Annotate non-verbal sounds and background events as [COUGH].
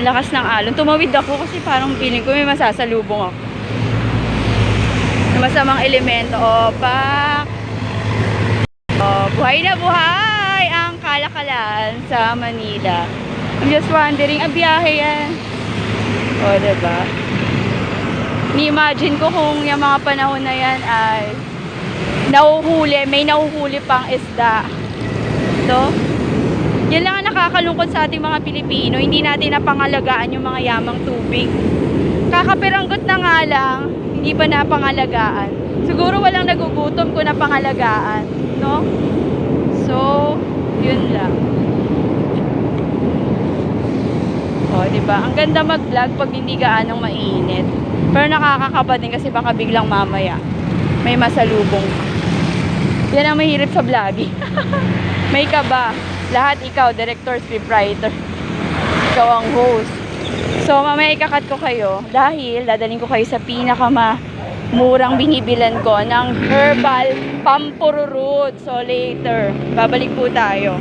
Ang lakas ng alon. Tumawid ako kasi parang feeling ko may masasalubong ako. Masamang elemento. Opa! Oh, buhay na buhay ang kalakalan sa Manila. I'm just wondering, ah, biyahe yan. O, diba? Ni-imagine ko kung yung mga panahon na yan ay nauhuli, may nauhuli pang isda. No? Yan lang ang nakakalungkot sa ating mga Pilipino. Hindi natin napangalagaan yung mga yamang tubig. Kakapiranggot na nga lang, hindi pa napangalagaan. Siguro walang nagugutom kung napangalagaan. No? So, yun lang. O, di ba? Ang ganda mag-vlog pag hindi gaanong mainit. Pero nakakakaba din kasi baka biglang mamaya may masalubong. Yan ang mahirap sa vlogging. [LAUGHS] may kaba. Lahat ikaw, director, scriptwriter. Ikaw ang host. So, mamaya ikakat ko kayo dahil dadalhin ko kayo sa pinakama murang binibilan ko ng herbal pampururut. So, later, babalik po tayo.